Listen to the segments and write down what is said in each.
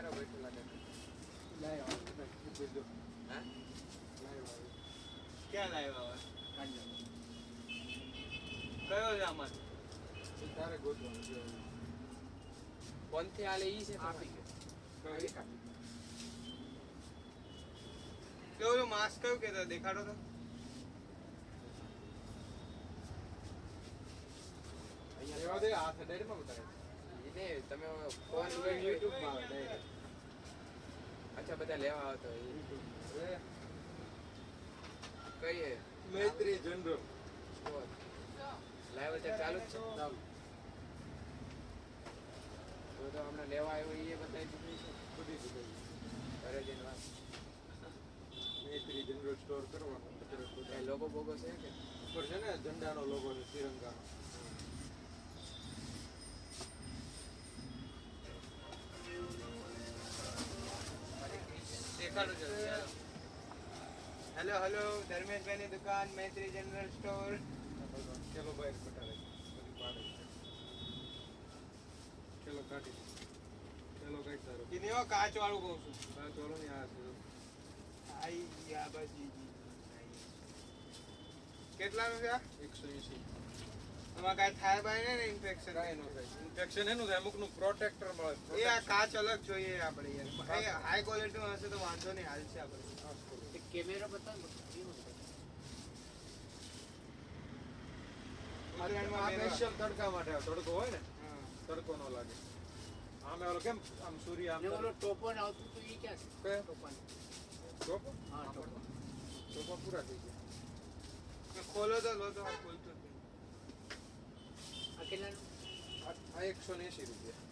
કેમેરો બેઠો લાગે. લાય મૂકી હા લાય છે આમાં તારે ગોતવાનું છે ફોનથી હાલે ઈ છે માસ્ક કયું કેતા દેખાડો તો અહીંયા એવા દે હાથ ડાયરીમાં બતાવે તમે ફોન આવે direct. અચ્છા બધા લેવા આવતો કઈ મૈત્રી જનરલ. લાઈવ અત્યારે ચાલુ જ છે. તો હમણાં લેવા આવ્યો એ દીધું બધી જગ્યાએ ઘરે જઈને વાત. મૈત્રી જનરલ સ્ટોર કરવાનો. લોગો બોગો છે કે? ઉપર છે ને ઝંડાનો લોગો છે તિરંગાનો. હેલો હેલો ધર્મેશભાઈની દુકાન મૈત્રી જનરલ સ્ટોર ચલો ભાઈ ચલો કાઢી. ચલો કાઢ તારો કિનિયો કાચ વાળું કહું છું. કાચ વાળું ને આ છે. આઈ ગયા બાજી. કેટલાનું છે આ? એકસો એસી આમાં કાંઈ થાય બાય ને ઇન્ફેક્શન કાંઈ ન થાય. ઇન્ફેક્શન એનું થાય અમુકનું પ્રોટેક્ટર મળે એ આ કાચ અલગ જોઈએ આપણે યાર હાઈ ક્વોલિટીમાં હશે તો વાંધો નહીં હાલ છે આપણે. કેમેરો બતાવ. સ્પેશિયલ તડકા માટે તડકો હોય ને તડકો ન લાગે. આમે ઓલો કેમ આમ સૂર્ય આમ ટોપન આવતું તો એ ક્યાં છે? કયો? ટોપન. ટોપો? હા ટોપન ટોપો પૂરા થઈ ગયા. ખોલો તો લો તો ખોલતું. કેટલાનું આ- આ એકસો ને એસી રૂપિયા.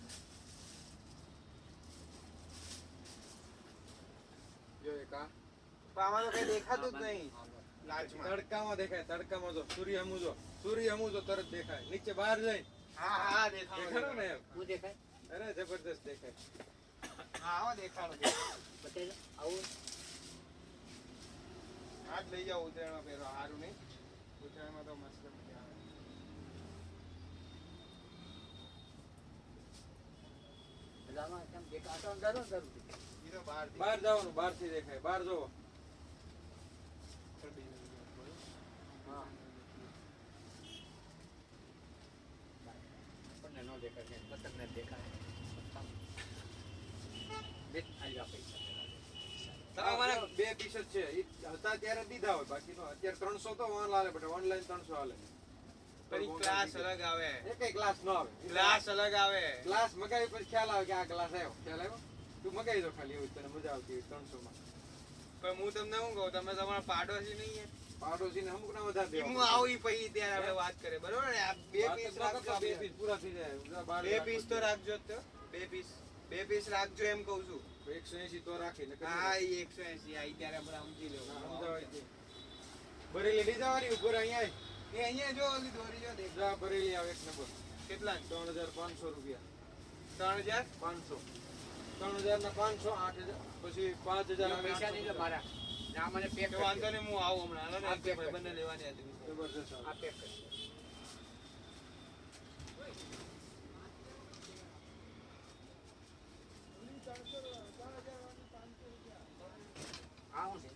જો એક આ. આમાં તો કઈ દેખાતું જ નહીં. તડકામાં દેખાય તડકામાં જો. સૂર્ય હમું સૂર્ય હમું તરત દેખાય. નીચે બહાર જાય. હા હા દેખાડો દેખાડો ને હું દેખાય? અરે જબરદસ્ત દેખાય. હા આવો દેખાડો બતાવી આવું? આ લઈ જાવ ઉત્તરાયણમાં પહેરવા સારું નહીં? ઉત્તરાયણમાં તો મસ્ત મજા આવે એટલે આમાં કેમ દેખાતો અંધારું અંધારું દેખાય. ઈ તો બહાર બહાર જવાનું બહારથી દેખાય. બહાર જવો આપણને ન દેખાય ને દેખાય. બે પૈસા તમારા બે પીસ જ છે હતા ત્યારે દીધા હોય. બાકી નો અત્યારે ત્રણસો તો ઓન હાલે બટ ઓનલાઈન ત્રણસો હાલે. પણ ક્લાસ અલગ આવે. એક ગ્લાસ નો આવે. ગ્લાસ અલગ આવે. ગ્લાસ મગાવી પછી ખ્યાલ આવે કે આ ગ્લાસ આવ્યો. ખ્યાલ આવ્યો? તું મગાવી દો ખાલી એવું તને મજા આવતી હોય ત્રણસો માં પણ હું તમને શું કહું? તમે તમારા પાડોશી નહીં પાડોશી ને અમુક ના વધારે દેવા હું આવું પછી ત્યારે આપણે વાત કરીએ. બરોબર ને? આ બે પીસ ન રાખજો બે પીસ પૂરા થઈ જાય. બે પીસ તો રાખજો જ તો. બે પીસ બે પીસ રાખજો એમ કહું છું. એકસો એસી તો રાખીને હા ઈ એકસો એસી આઈ ત્યારે આપણે સમજી લેવું. ભરેલી લીધા વાળી ઉપર અહીંયા. એ અહીંયા જો ઓલી દોરી જો દેખલા ભરેલી આવે એક નંબર. કેટલા ત્રણ હજાર પાંચસો રૂપિયા. ત્રણ હજાર પાંચસો. ત્રણ હજાર ના પાંચસો આઠ હજાર પછી પાંચ હજાર પૈસા નહીં મારા. ના મને પેક વાંધો નહીં હું આવું હમણાં બંને લેવાની હતી. જબરજસ્ત આ પેક કરી આ શું છે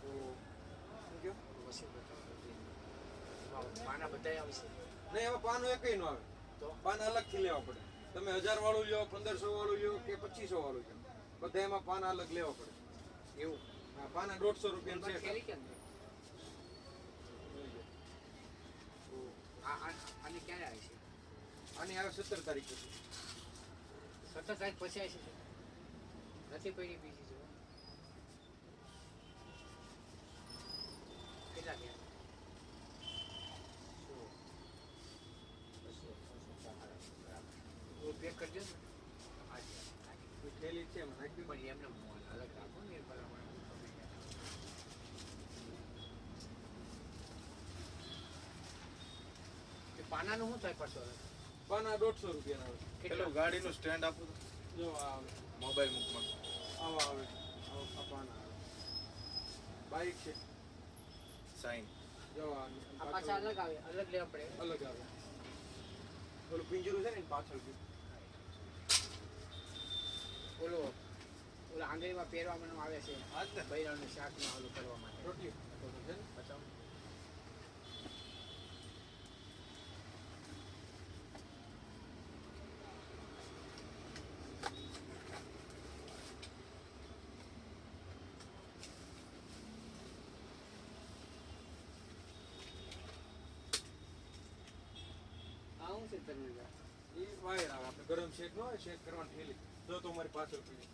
તો શું કહ્યું? પછી બતાવો. આવશે નહીં એમાં પાનું એકય નો આવે. તો? પાન અલગથી લેવા પડે. તમે હજાર વાળું લ્યો પંદરસો વાળું લ્યો કે પચીસો વાળું લ્યો. બધા એમાં પાન અલગ લેવા પડે. એવું. હા પાના દોઢસો રૂપિયા છે. આની ક્યારે આવી છે? આની આવે સત્તર તારીખે. સત્તર તારીખ પછી આવી છે નથી પડી બીજી જો કેટલા થયા સો બસો છસો ચાર બરાબર હું પેક કરજો ને આજે આજે કોઈ થેલી છે એમાં નાખી દો. પણ એમને અલગ રાખો ને એ પ્રમાણે હું ગમે ત્યાં. એ પાનાનું શું થાય પાછો પાના દોઢસો રૂપિયા આવે. કેટલું? ગાડીનું સ્ટેન્ડ આપું જો આવે. મોબાઈલ મૂકમાં આવા આવે આવા પાના આવે. બાઈક છે. સાઈન જો આ પાછા અલગ આવે અલગ લેવા પડે. અલગ આવે. ઓલું પિંજરું છે ને પાછળ. ઓલો ઓલા આંગળીમાં પહેરવામાં આવે છે. બૈરાનું શાકમાં ઓલું કરવા માટે. રોટલી. બતાવો આ શું છે તમે એ વાયર આવે. આપણે ગરમ શેક ન હોય શેક કરવાની થેલી જો તો મારી પાછળ પીડી.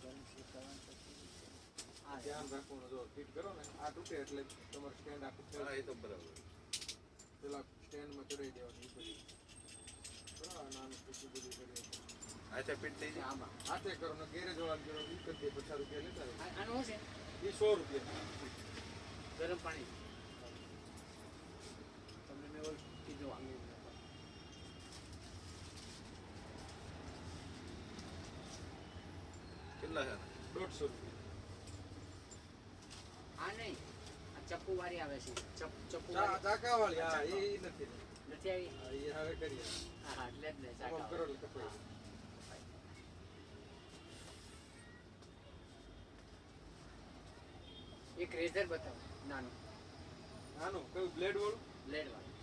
પછી ધ્યાન રાખવાનું જો ફિટ કરો ને. આ તૂટે એટલે તમારું સ્ટેન્ડ આખું હા, એ તો બરાબર. પેલા સ્ટેન્ડમાં ચડાવી દેવાની એ બરાબર નાનું ટૂંકું બધું કરીએ. અચ્છા ફિટ થઈ જાય? આમાં. હાથે કરો ને ગેરેજ વાળા કરો ઈ કરી દે પચાસ રૂપિયા લેતા એ સો રૂપિયા. ગરમ પાણી તમને મેં ઓલું કીધું આંગળીમાં કેટલા છે? દોઢસો. રૂપિયા આ નહીં આ ચપ્પુ વાળી આવે છે. ચપ ચપ્પુ ચા- વાળી હા એ નથી. નથી આવી? હા, એ હવે કરી હા હા એટલે જ ને ચાકા એટલે કપાઈ એક રેઝર બતાવો નાનું. નાનું કયું? બ્લેડ વાળું બ્લેડ વાળું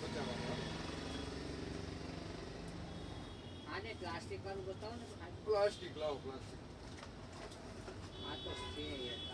પચાસ વાળું. આને પ્લાસ્ટિક વાળું બતાવો ને પ્લાસ્ટિક લાવો પ્લાસ્ટિક. આ તો છે યાર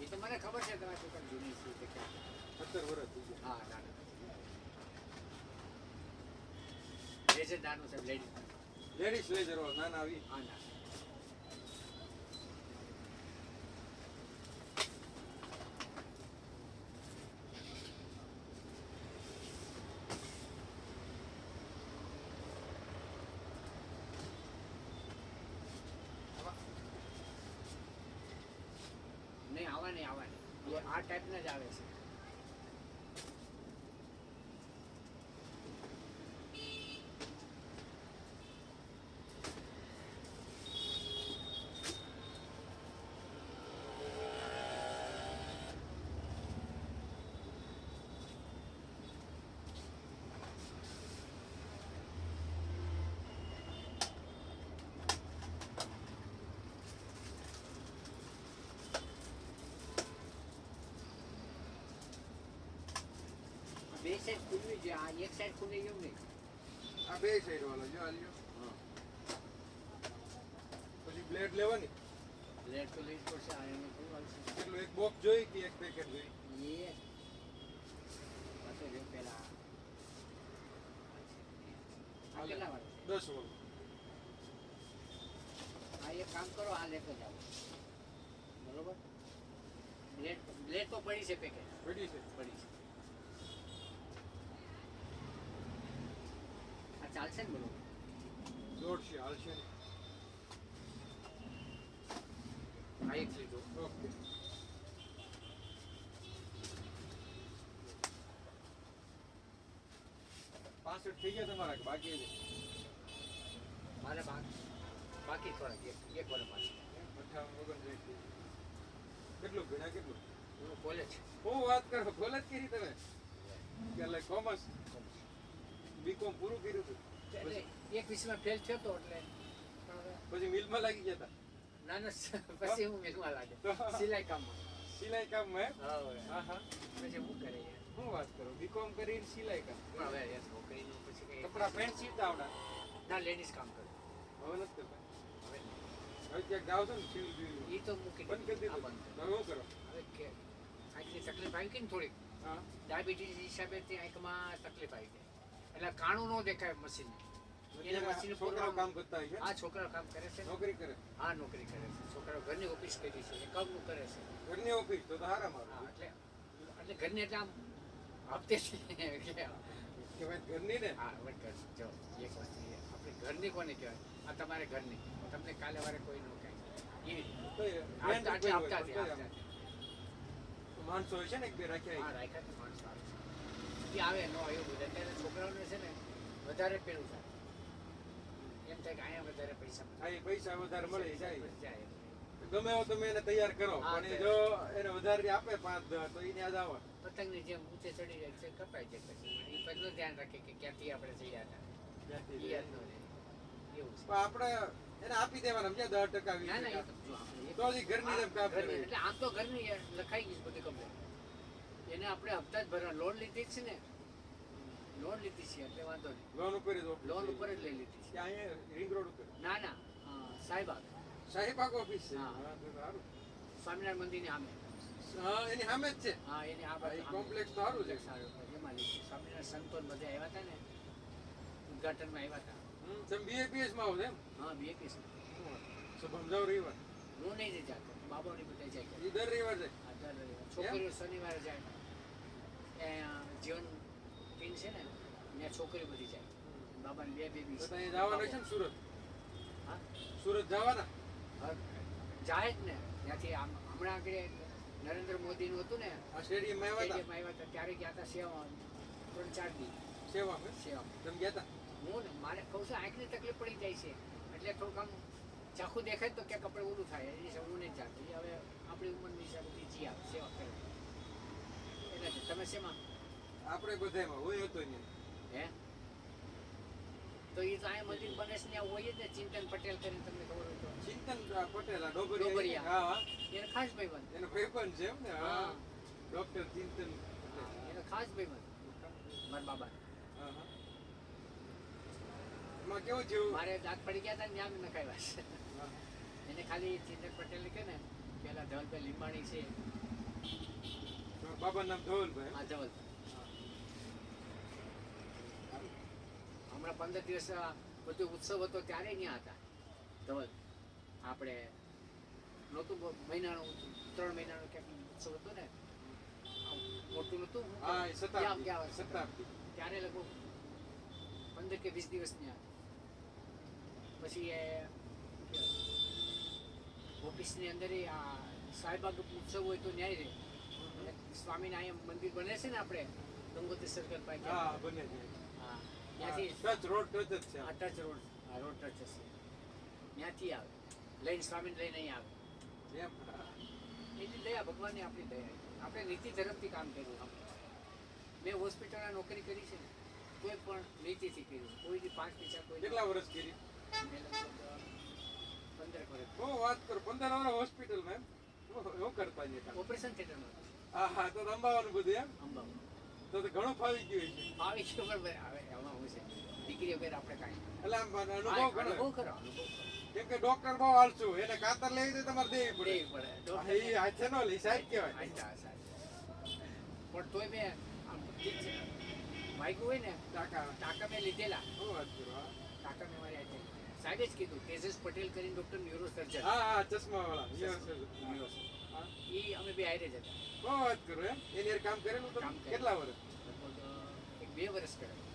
એ તો મને ખબર છે તમારી દુકાન જૂની છે છે. સત્તર વર્ષ થઈ ગયા. હા નાનું લેઝર નાનું છે લેડી લેડીઝ લેજર નાના આવી. હા ના નહીં આવા નહીં આવા નહીં એ આ ટાઈપના જ આવે છે. બે સાઈડ ખુલવી જોઈએ આ એક સાઈડ ખુલે ગયું નહીં? આ બે સાઈડ વાળો જો આ લ્યો. પછી બ્લેડ લેવાની. બ્લેડ તો જ પડશે આ એને ખોલવાનું કેટલું એક બોક્સ જોઈ કે એક પેકેટ જોઈ? એ. બતો જો પેલા આ કેટલા વાળો દસ વાળું. આ એક કામ કરો આ લેતો જાઓ. બરોબર? બ્લેડ બ્લેડ તો પડી છે પેકેટ પડી છે. પડી છે. ચાલશે ને બોલો? દોઢશે હાલશે. આ એક લીધો. ઓકે. પાસઠ થઈ ગયા તમારા બાકી છે? મારે બાકી બાકી થોડાક એક વાર બાકી. અઠાવન ઓગણસાઠ. કેટલું ભીડા કેટલું? કોલેજ બહુ વાત કરો કોલેજ કરી તમે? એટલે કોમર્સ બીકોમ પૂરું કર્યું હતું. એટલે એક વિષયમાં ફેલ થયો તો એટલે પછી મિલમાં લાગી ગયા હતા ના ના પછી હું મિલમાં લાગ્યો સિલાઈ કામમાં. સિલાઈ કામમાં એમ? હા હા હા. પછી હું કરે શું વાત કરો? બીકોમ કરીને સિલાઈ કામ? હવે યાર છોકરીનું પછી કઈ કપડા પેન્ટ સીવતા આવડા? ના લેડીઝ કામ કરે. હવે નથી કરતા? હવે હવે ક્યાંક જાવ છો ને સીવું સીવું એ તો મૂકી બંધ કરી દીધું. બંધ હવે કરો? હવે કે આંખની તકલીફ આવી કે ને થોડીક? હા. ડાયાબિટીસ હિસાબે તે આંખમાં તકલીફ આવી ગઈ. એટલે કાણું નો દેખાય મશીન એને મશીન છોકરા કામ કરતા આ કામ કરે છે નોકરી કરે. હા નોકરી કરે છે. છોકરાઓ ઘરની ઓફિસ કરી છે એકાઉન્ટનું કરે છે. ઘરની ઓફિસ તો હારા. એટલે એટલે ઘરની એટલે આમ ઘરની ને? હા વટ જો એક વસ્તુ આપણે ઘરની કોને કહેવાય? આ તમારે ઘરની. તમને કાલે વારે કોઈ ન કહે. એવી. માણસો હોય છે ને એક બે રાખ્યા રાખ્યા માણસો આવે છે. એ આવે ન એવું બધું. અત્યારે છોકરાઓને છે ને વધારે પેલું થાય. એમ થાય કે અહીંયા વધારે પૈસા મળે. પૈસા વધારે મળે જાય. જાય. ગમે એવો તમે એને તૈયાર કરો પણ જો એને વધારે આપે પાંચ દસ તો એને યાદ આવે પતંગની જેમ ઊંચે ચડી જાય છે કપાઈ જાય પછી. એ પહેલું ધ્યાન રાખે કે ક્યાંથી આપણે ચડ્યા હતા. આપણે એને આપી દેવાના સમજ્યા? દસ ટકા ઘરની જેમ કામ કરે. એટલે આમ તો ઘરની લખાઈ ગઈ બધી કમ્પ્લેટ. એને આપણે હપ્તા જ ભરવા લોન લીધી છે ને? લોન લીધી છે એટલે વાંધો નહીં. લોન ઉપર લોન ઉપર જ લઈ લીધી છે. અહીંયા રિંગ રોડ ઉપર? ના ના. સાહેબાગ સાહેબાગ ઓફિસ છે? હા. સારું. સ્વામિનારાયણ મંદિરની સામે. હા એની સામે જ છે? હા એની આ બાજુ કોમ્પ્લેક્સ તો સારું છે. સારું એમાં લીધી સ્વામિનારાયણ સંતો બધા આવ્યા હતા ને ઉદઘાટનમાં આવ્યા હતા. તમે બીએપીએસમાં આવો એમ? હા બીએપીએસ સમજાવ રવિવાર. હું નહીં જાતો. બાબાની બધા જાય. દર રવિવાર જાય. દર રવિવાર. છોકરીઓ શનિવારે જાય. જીવન ટીમ છે ને ત્યાં છોકરી બધી જાય. બાબાની બે બેબી જવાના છે ને સુરત? હા? સુરત જવાના? જાય જ ને. ત્યાંથી આમ હમણાં આગળ નરેન્દ્ર મોદીનું હતું ને સ્ટેડિયમમાં આવ્યા હતા? ત્યારે ગયા હતા સેવા ત્રણ ચાર દી. સેવા સેવા તમે ગયા હતા? હું ને મારે કહું છું આંખની તકલીફ પડી જાય છે. એટલે થોડુંક આમ ચાખું દેખાય તો ક્યાં કપડે ઓલું થાય. એની હિસાબે હું નહીં જાતો એ હવે આપણી ઉંમરની હિસાબથી જી આવે સેવા કરે. એટલે તમે શેમાં? આપણે બધામાં હોય હતો ને. હે? તો એ તો અહીંયા મંદિર બને છે ત્યાં હોય જ ને ચિંતન પટેલ કરીને તમને ખબર હોય તો. ચિંતન પટેલ ડોબરિયા. હા એને ખાસ ભાઈબંધ. એનો ભાઈબંધ છે એમ ને? હા. ડોક્ટર ચિંતન એનો ખાસ ભાઈબંધ. મારા બાબા હા હા. એમાં કેવું થયું? મારે દાંત પડી ગયા હતા ને ત્યાં મેં નખાવ્યા છે. એને ખાલી ચિંતન પટેલ કે ને પેલા ધવલભાઈ લીંબાણી છે બાબાનું નામ ધવલભાઈ. આ ધવલ હમણાં પંદર દિવસ બધો ઉત્સવ હતો ત્યારે ત્યાં હતા. ધવલ આપણે નહોતું મહિનાનું ત્રણ મહિનાનું ક્યાંક ઉત્સવ હતો ને મોટું નહોતું હું હા શતાબ્દી શતાબ્દી. ત્યારે લગભગ પંદર કે વીસ દિવસ ત્યાં પછી એ ઓફિસની અંદર આ સાહેબાગ ઉત્સવ હોય તો ન્યાય રહે. અને સ્વામિનારાયણ મંદિર બને છે ને આપણે ગંગોત્રી સર્કલ પાસે હા બને છે. હા ત્યાંથી ટચ રોડ ટચ જ છે. આ ટચ રોડ આ રોડ ટચ છે. ત્યાંથી આવે. લઈને સ્વામીને લઈને અહીં આવે. એટલી દયા ભગવાનની આપણી દયા આપણે નીતિ ધર્મથી કામ કર્યું મેં હોસ્પિટલમાં નોકરી કરી છે ને કોઈ પણ નીતિથી કર્યું કોઈ દી પાંચ પૈસા કોઈ કેટલા વર્ષ કરી? પંદર વર્ષ. બહુ વાત કરો પંદર વર્ષ હોસ્પિટલમાં હું- હું કરતા ઓપરેશન થિયેટરમાં હા હા તો અંબાવાનું બધું એમ? તો તો ઘણું ફાવી ગયું છે આવી ગયો પણ હવે એમાં હું છે દીકરી વગેરે આપણે કાંઈ એટલે આમ અનુભવ ઘણો અનુભવ કરો કેમ કે ડોક્ટર બહુ આળસુ એને કાતર લેવી તો તમારે દેવી પડે. પડે. એ હાથે નો લે સાહેબ કહેવાય. પણ તોય મેં આમ ઠીક છે હોય ને ટાકા. ટાકા મેં લીધેલા. શું વાત કરો હા? મેં મારી હાથે સાહેબે જ કીધું તેજસ પટેલ કરીને ડોક્ટર ન્યુરો સર્જન હા હા ચશ્મા. વાળા એ અમે બે હારે જ હતા. વાત કરો એમ? એની કામ કરેલું તો કેટલા વર્ષ? એક બે વર્ષ કર્યા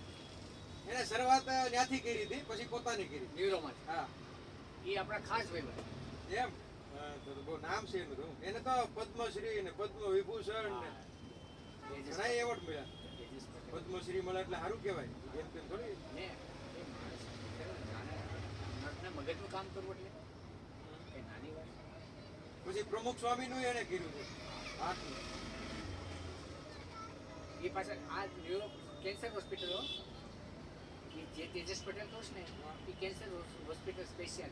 એને શરૂઆત ત્યાંથી કરી હતી પછી પોતાની કરી ન્યુરોમાંથી. હા. એ આપણા ખાસ ભાઈ એમ? બહુ નામ છે એનું એને તો પદ્મશ્રી ને પદ્મ વિભૂષણ ને ઘણા એવોર્ડ મળ્યા. પદ્મશ્રી મળે એટલે સારું કહેવાય. એમ કેમ થોડી? મગજનું કામ કરવું એટલે. પછી પ્રમુખ સ્વામીનું એને કીધું છે હાથનું એ પાછળ આ ન્યુરો કેન્સર હોસ્પિટલો એ જે તેજસ પટેલ છું ને એ cancer hospital special.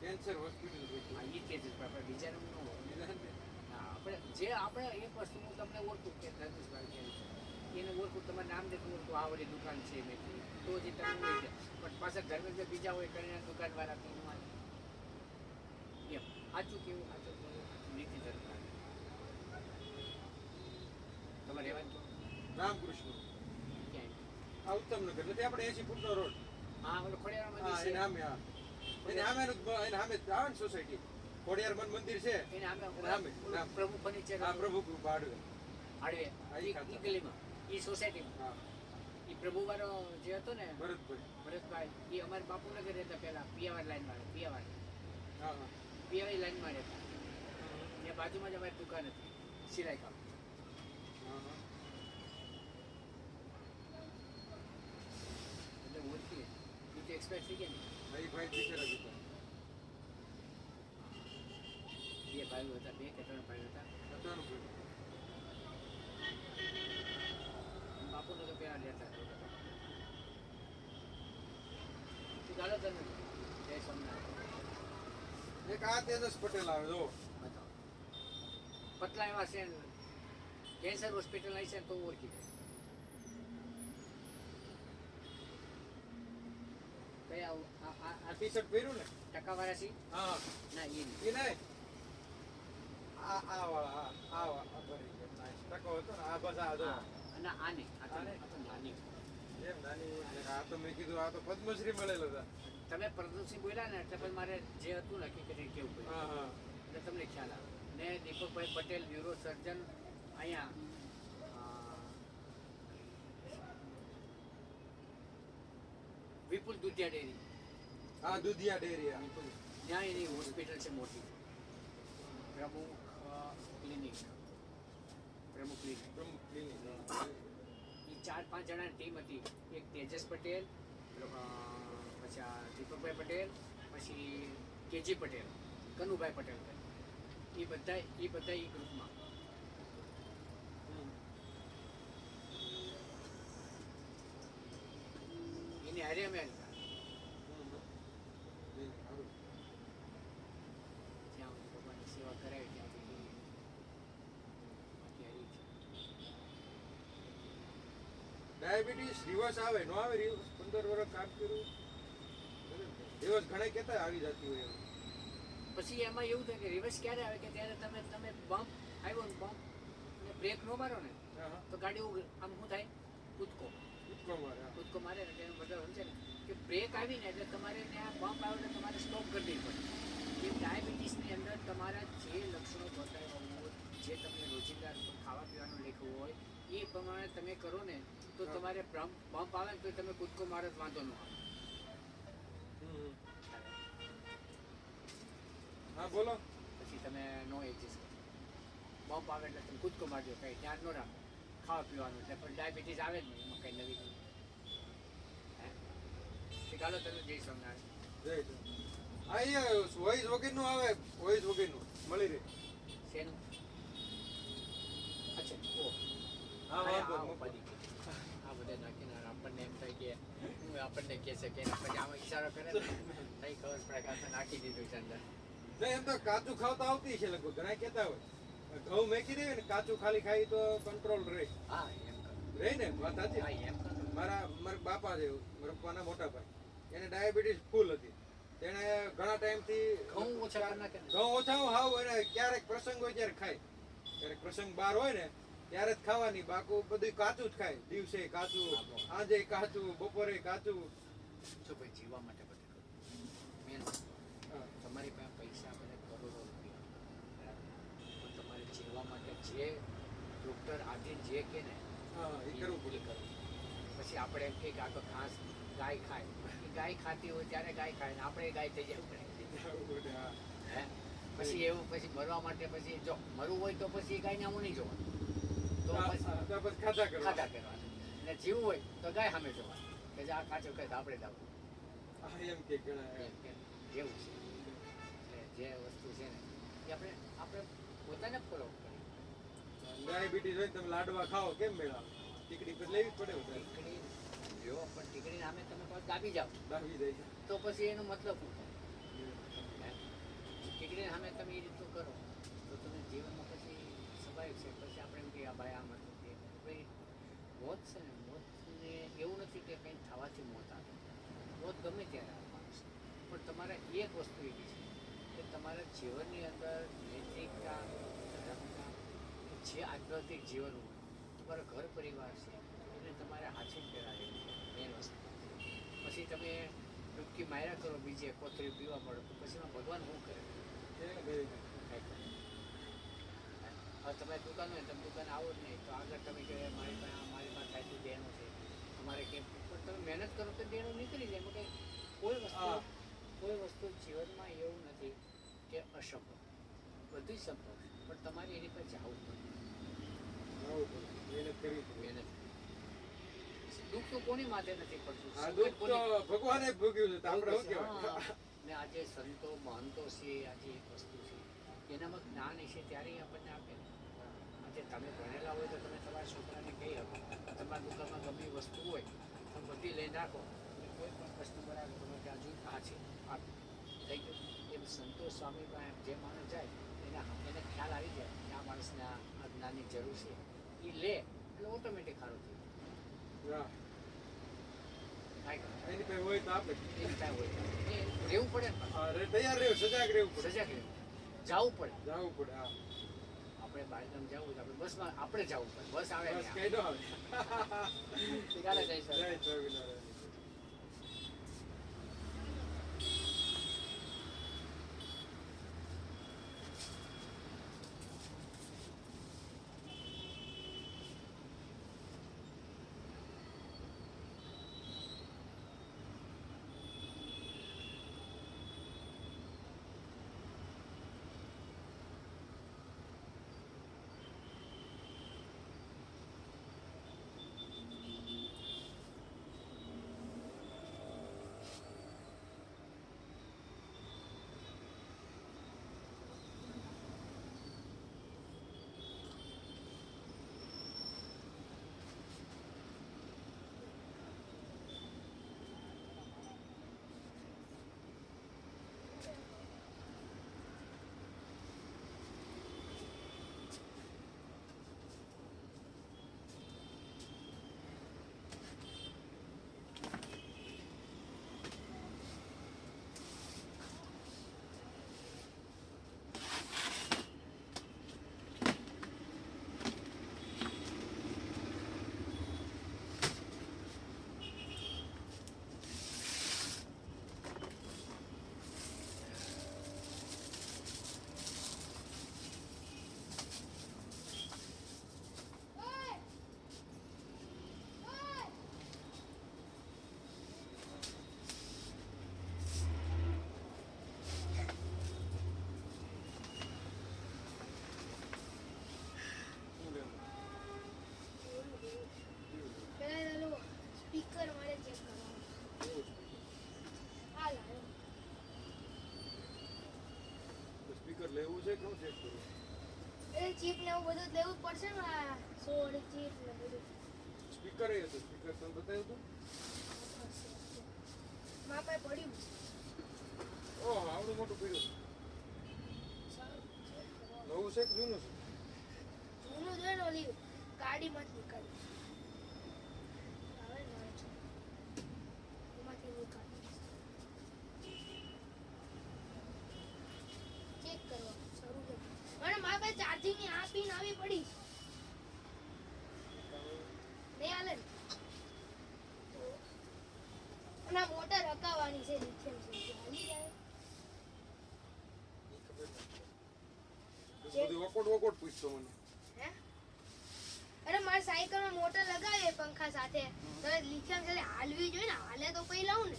Cancer hospital હા એ તેજસ આપણે બીજાનું આપણે જે આપણે એક વસ્તુ હું તમને ઓળખું કે કેમ છે એને ઓળખું તમારે નામ દેખું ઓળખું આ વળી દુકાન છે મેં તો જે તમે જાય. પણ પાછા ધર્મેશભાઈ બીજા હોય કરીને દુકાનવાળા તો એમ. સાચું કેવું નીતિ ધર્મ તમારે રહેવાનું રામકૃષ્ણ. આ ઉત્તમનગર નથી આપણે એસી ફૂટનો રોડ. હા ઓલો ખોડિયાર હા મંદિર સામે હા. એને સામે એને સામે આવે ને સોસાયટી ખોડિયાર મન મંદિર છે. એને એને આમે. પ્રભુ ફર્નિચર આ પ્રભુ કૃપા હાડવે. હા, ઈ ગલીમાં ઈ સોસાયટીમાં હા. ઈ પ્રભુવાળો જે હતો ને ભરતભાઈ. ભરતભાઈ એ અમારે બાપુનગર રહેતા પહેલા પિયાવાર લાઈનમાં પિયાવાર. હા હા. પિયાવાડી લાઈનમાં રહેતા. ત્યાં બાજુમાં જ અમારી દુકાન હતી સિલાઈ કામ હા હા એટલે ઓળખી ઈ તો થઈ ગયા ને? ભાઈ ભાઈ બિચારા દુકાન બે ભાઈઓ હતા બે કે ત્રણ ભાઈઓ હતા? બધાનું ભાઈ બાપુનગર પહેલા રહેતા તું ચાલો તને. જય સોમનાથ. એક આ તેજસ પટેલ આવે જો. પટલા એવા છે કેન્સર હોસ્પિટલ આવી છે તો ઓળખી જાય કયા આ- ટી શર્ટ પહેર્યું ને? ટકાવાળા સી હા. ના એ નહીં. એ નહીં? આ આ વાળા આ આ ભરી. ટકો હતો ને? આ બસ આ હા, આ નહીં. આ નાની. એમ નાની. આ તો મેં કીધું આ તો પદ્મશ્રી મળેલો હતા. તમે પ્રદૂષિત બોલ્યા ને એટલે પછી મારે જે હતું નક્કી કરી કેવું પડ્યું. હા હા. એટલે તમને ખ્યાલ આવે. ને દીપકભાઈ પટેલ ન્યુરો સર્જન અહીંયા વિપુલ દુધિયા ડેરી. હા દુધિયા ડેરી આ. ત્યાં એની હોસ્પિટલ છે મોટી. પ્રમુખ ક્લિનિક. પ્રમુખ ક્લિનિક. પ્રમુખ ક્લિનિક એ ચાર પાંચ જણાની ટીમ હતી. એક તેજસ પટેલ પછી આ દીપકભાઈ પટેલ પછી કેજી પટેલ કનુભાઈ પટેલ. એ બધા એ બધા એ ગ્રુપમાં. એની હારે અમે હતા હમ. એ સારું. જ્યાં સુધી ભગવાનની સેવા કરાવી ત્યાં સુધી બાકી હારી છે. ડાયાબિટીસ રિવર્સ આવે નો આવે રિવર્સ પંદર વર્ષ કામ કર્યું. રિવર્સ ઘણા કહેતા આવી જતી હોય. પછી એમાં એવું થાય કે રિવર્સ ક્યારે આવે કે ત્યારે તમે તમે બમ્પ આવ્યો ને બમ્પ ને બ્રેક નો મારો ને તો ગાડી આમ શું થાય? કૂદકો. કૂદકો મારે, કૂદકો મારે ને એનો મતલબ સમજે ને. કે બ્રેક આવી ને એટલે તમારે ત્યાં બમ્પ આવે એટલે તમારે સ્ટોપ કરી દેવી પડે. એ ડાયાબિટીસની અંદર તમારા જે લક્ષણો બતાવ્યા હોય જે તમને રોજિંદા ખાવા પીવાનું લેખવું હોય એ પ્રમાણે તમે કરો ને તો તમારે બમ્પ આવે તો તમે કૂદકો મારો વાંધો ન આવે. હા બોલો. પછી તમે નો એડજસ્ટ કરો. બમ્પ આવે એટલે તમે કૂદકો મારજો કંઈ ધ્યાન ન રાખો. ખાવા પીવાનું એટલે પણ ડાયાબિટીસ આવે જ નહીં એમાં કંઈ નવી હે? ચાલો તમે જઈ સોમનાથ જય જય. એ વોઇસ વગરનું આવે વોઇસ વગરનું. મળી રહે. શેનું? અચ્છા ઓ હા વાંધો આ નહીં. ઉપાધિ કે. આ બધા નાખીને આપણને એમ થાય કે હું આપણને કહે છે કે પછી આમાં ઈશારો કરે ને નહીં ખબર પડે કે નાખી દીધું છે અંદર. એમ તો કાચું ખાવતા આવતી છે લગભગ ઘણા કહેતા હોય. ઘઉં મેકી દે ને કાચું ખાલી ખાઈ તો કંટ્રોલ રહે. હા એમ રહે ને વાત હા સાચી એમ મારા મારા બાપા છે મારા પપ્પાના મોટા ભાઈ. એને ડાયાબિટીસ ફૂલ હતી. તેણે ઘણા ટાઈમથી ઘઉં ઓછા ઘઉં ઓછા હાવ એને ક્યારેક પ્રસંગ હોય ત્યારે ખાય. ક્યારેક પ્રસંગ બહાર હોય ને ત્યારે જ ખાવાની. બાકી બધું કાચું જ ખાય. દિવસે કાચું આજે કાચું બપોરે કાચું. જો ભાઈ જીવવા માટે બધું મેન તમારી પાસે પૈસા મને કરોડો રૂપિયા. પણ તમારે જીવવા માટે જે ડૉક્ટર આજે જે કે ને એ કરવું પડે. કરવું પછી આપણે એમ કે આ તો ઘાસ ગાય ખાય. ગાય ખાતી હોય ત્યારે ગાય ખાય ને આપણે ગાય થઈ પડે, હા. પછી એવું પછી મરવા માટે પછી જો મરવું હોય તો પછી એ ગાયને હું નહીં જોવાનું. તો ખાધા કરવાના. હોય તો ગાય સામે જવાનું. કે જે આ કાચો કહે આપણે જ એમ કે જેવું છે. એટલે જે વસ્તુ છે ને એ આપણે આપણે પોતાને ફોલો કરીએ. ડાયાબિટીસ હોય તમે લાડવા ખાઓ કેમ મેળવો? ટીકડી પર લેવી પડે ટીકડી યો પણ ટીકડીને સામે તમે કોઈ દાબી જાઓ. દાબી દઈ તો પછી એનો મતલબ શું થાય? ટીકડીને સામે તમે એ રીતનું કરો તો તમે જીવનમાં સ્વાભાવિક છે. પછી આપણે એમ કે આ ભાઈ આમ હતું હતું. ભાઈ, મોત છે ને, મોતને એવું નથી કે કંઈ થવાથી મોત આવે. મોત ગમે ત્યારે આવવાનું માણસ પણ તમારે એક વસ્તુ એવી છે કે તમારા જીવનની અંદર નૈતિકતા, ધર્મતા જે આધ્યાત્મિક જીવન હોય, તમારા ઘર પરિવાર છે, એને તમારે હાથે પહેરાવી મેન વસ્તુ. પછી તમે ડૂબકી માર્યા કરો, બીજે કોથળી પીવા મળો પછી ભગવાન શું કરે. હવે તમે દુકાન હોય તમે દુકાન આવો જ નહીં. તો આગળ તમે કહે મારી પાસે મારી પાસે થાય દેણું છે. અમારે કેમ? પણ તમે મહેનત કરો તો દેણું નીકળી જાય. કે કોઈ વસ્તુ કોઈ વસ્તુ જીવનમાં એવું નથી કે અસંભવ. બધું સંભવ પણ તમારે એની પર જવું પડે. મહેનત કરવી. મહેનત. દુઃખ તો કોની માથે નથી પડતું? દુઃખ તો ભગવાને ભોગ્યું છે. આપણે શું કહેવાય? ને આજે સંતો મહંતો છે આજે એક વસ્તુ છે. એનામાં જ્ઞાન છે ત્યારે આપણને આપે. આજે તમે ભણેલા હોય તો તમે તમારા છોકરાને કહી શકો. તમારા દુકાનમાં ગમે વસ્તુ હોય તમે બધી લઈને નાખો. અને કોઈ પણ કસ્ટમર આવે તમે ત્યાં જોઈ આ છે આ થઈ ગયું એમ સંતોષ સ્વામી પાસે જે માણસ જાય એને એને ખ્યાલ આવી જાય કે આ માણસને આ જ્ઞાનની જરૂર છે. એ લે એટલે ઓટોમેટિક સારું થઈ. જાય. એની પાસે હોય તો એ રહેવું પડે ને તૈયાર રહેવું સજાગ રહેવું પડે. સજાગ રહેવું. જવું પડે. જવું પડે હા. આપણે બાળગામ જવું હોય તો આપણે બસમાં આપણે જવું પડે બસ આવે બસ કઈ આવે. ચાલે જય જય સ્વામિનારાયણ શું લેવું? પેલા પેલું સ્પીકર મારે ચેક કરવાનું કેવું છે? આ લાવ્યો તો સ્પીકર લેવું છે કે હું ચેક કરું એ ચીપ ને એવું બધું લેવું પડશે ને આ સોળ ચીપ ને બધું. સ્પીકર એ હતું સ્પીકર તમે બતાવ્યું હતું? મારા પાસે પડ્યું છે. ઓહ આવડું મોટું પડ્યું. નવું છે કે જૂનું છે? જૂનું જોઈએ ને ઓલી ગાડીમાં જ નીકળ્યું આવે ને આવે છે એમાંથી નીકાળ્યું ચેક કરવાનું શરૂ કર અને મારા પાસે ચાર્જિંગની આ પિન આવી પડી છે નહીં હાલે ને અને આ મોટર હકાવવાની છે lithium છે હાલી જાય ઈ ખબર નથી. બધું ઓકોટ ઓકોટ પૂછતો મને. અરે મારે સાયકલમાં મોટર લગાવી પંખા સાથે. તો લિથિયમ છે હાલવી જોઈએ ને, હાલે તો પછી લઉં ને.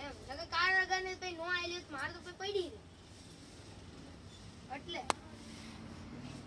એમ, નકર કાર વગર ને પછી નો આવેલી મારે તો પછી પડી રહે એટલે.